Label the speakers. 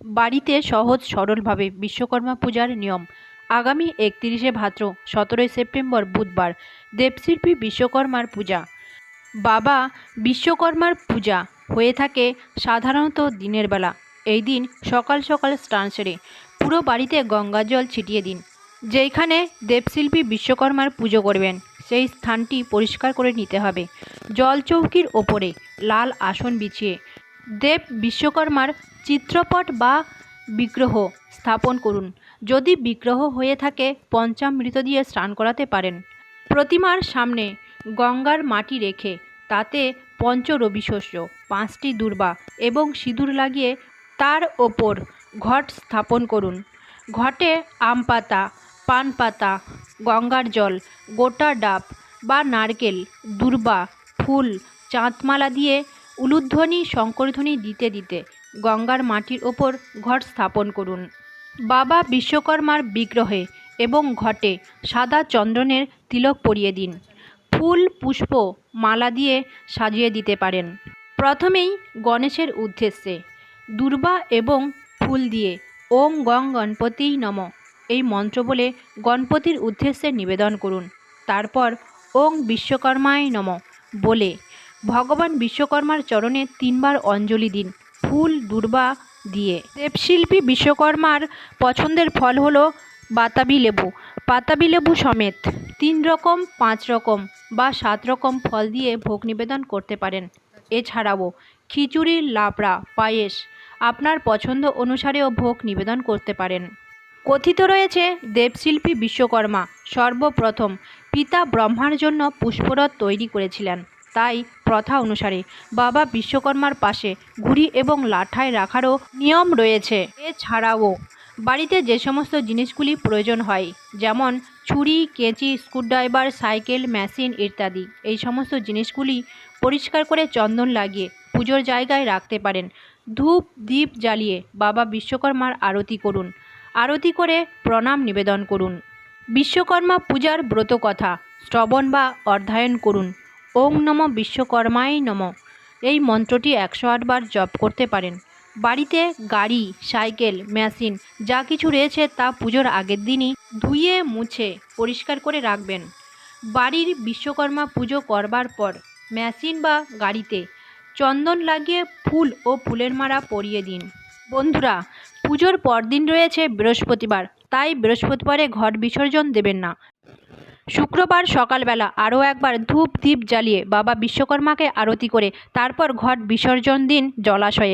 Speaker 1: বাড়িতে সহজ সরলভাবে বিশ্বকর্মা পূজার নিয়ম। আগামী একত্রিশে ভাদ্র, সতেরোই সেপ্টেম্বর বুধবার, দেবশিল্পী বিশ্বকর্মার পূজা। বাবা বিশ্বকর্মার পূজা হয়ে থাকে সাধারণত দিনের বেলা। এই দিন সকাল সকাল স্নান সেরে পুরো বাড়িতে গঙ্গা জল ছিটিয়ে দিন। যেইখানে দেবশিল্পী বিশ্বকর্মার পুজো করবেন, সেই স্থানটি পরিষ্কার করে নিতে হবে। জল চৌকির ওপরে লাল আসন বিছিয়ে দেব বিশ্বকর্মার চিত্রপট বা বিগ্রহ স্থাপন করুন। যদি বিগ্রহ হয়ে থাকে, পঞ্চামৃত দিয়ে স্নান করাতে পারেন। প্রতিমার সামনে গঙ্গার মাটি রেখে তাতে পঞ্চরবি শস্য, পাঁচটি দুর্বা এবং সিঁদুর লাগিয়ে তার ওপর ঘট স্থাপন করুন। ঘটে আম পাতা, পান পাতা, গঙ্গার জল, গোটা ডাব বা নারকেল, দুর্বা, ফুল, চাঁদমালা দিয়ে উলুধ্বনি, শঙ্করধ্বনি দিতে দিতে গঙ্গার মাটির ওপর ঘট স্থাপন করুন। বাবা বিশ্বকর্মার বিগ্রহে এবং ঘটে সাদা চন্দনের তিলক পরিয়ে দিন। ফুল, পুষ্প, মালা দিয়ে সাজিয়ে দিতে পারেন। প্রথমেই গণেশের উদ্দেশ্যে দুর্বা এবং ফুল দিয়ে ওম গং গণপতি নম এই মন্ত্র বলে গণপতির উদ্দেশ্যে নিবেদন করুন। তারপর ওং বিশ্বকর্মায় নম বলে ভগবান বিশ্বকর্মার চরণে তিনবার অঞ্জলি দিন, ফুল, দুর্বা দিয়ে। দেবশিল্পী বিশ্বকর্মার পছন্দের ফল হলো বাতাবি লেবু। বাতাবি লেবু সমেত তিন রকম, পাঁচ রকম বা সাত রকম ফল দিয়ে ভোগ নিবেদন করতে পারেন। এছাড়াও খিচুড়ি, লাবড়া, পায়েস আপনার পছন্দ অনুসারেও ভোগ নিবেদন করতে পারেন। কথিত রয়েছে, দেবশিল্পী বিশ্বকর্মা সর্বপ্রথম পিতা ব্রহ্মার জন্য পুষ্পরথ তৈরি করেছিলেন। তাই প্রথা অনুসারে বাবা বিশ্বকর্মার পাশে ঘুড়ি এবং লাঠায় রাখারও নিয়ম রয়েছে। এছাড়াও বাড়িতে যে সমস্ত জিনিসগুলি প্রয়োজন হয়, যেমন ছুরি, কেঁচি, স্ক্রুড্রাইভার, সাইকেল, মেশিন ইত্যাদি, এই সমস্ত জিনিসগুলি পরিষ্কার করে চন্দন লাগিয়ে পুজোর জায়গায় রাখতে পারেন। ধূপ, দীপ জ্বালিয়ে বাবা বিশ্বকর্মার আরতি করুন। আরতি করে প্রণাম নিবেদন করুন। বিশ্বকর্মা পূজার ব্রত কথা, শ্রবণ বা অধ্যয়ন করুন। ওং নম বিশ্বকর্মায় নম। এই মন্ত্রটি একশো আটবার জপ করতে পারেন। বাড়িতে গাড়ি, সাইকেল, মেশিন, যা কিছু রয়েছে তা পুজোর আগের দিনই ধুয়ে, মুছে, পরিষ্কার করে রাখবেন। বাড়ির বিশ্বকর্মা পুজো করবার পর মেশিন বা গাড়িতে চন্দন লাগিয়ে ফুল ও ফুলের মালা পরিয়ে দিন। বন্ধুরা, পুজোর পরদিন রয়েছে বৃহস্পতিবার। তাই বৃহস্পতিবারে ঘট বিসর্জন দেবেন না। শুক্রবার সকালবেলা আরও একবার ধূপ দীপ জ্বালিয়ে বাবা বিশ্বকর্মাকে আরতি করে তারপর ঘট বিসর্জন দিন জলাশয়ে।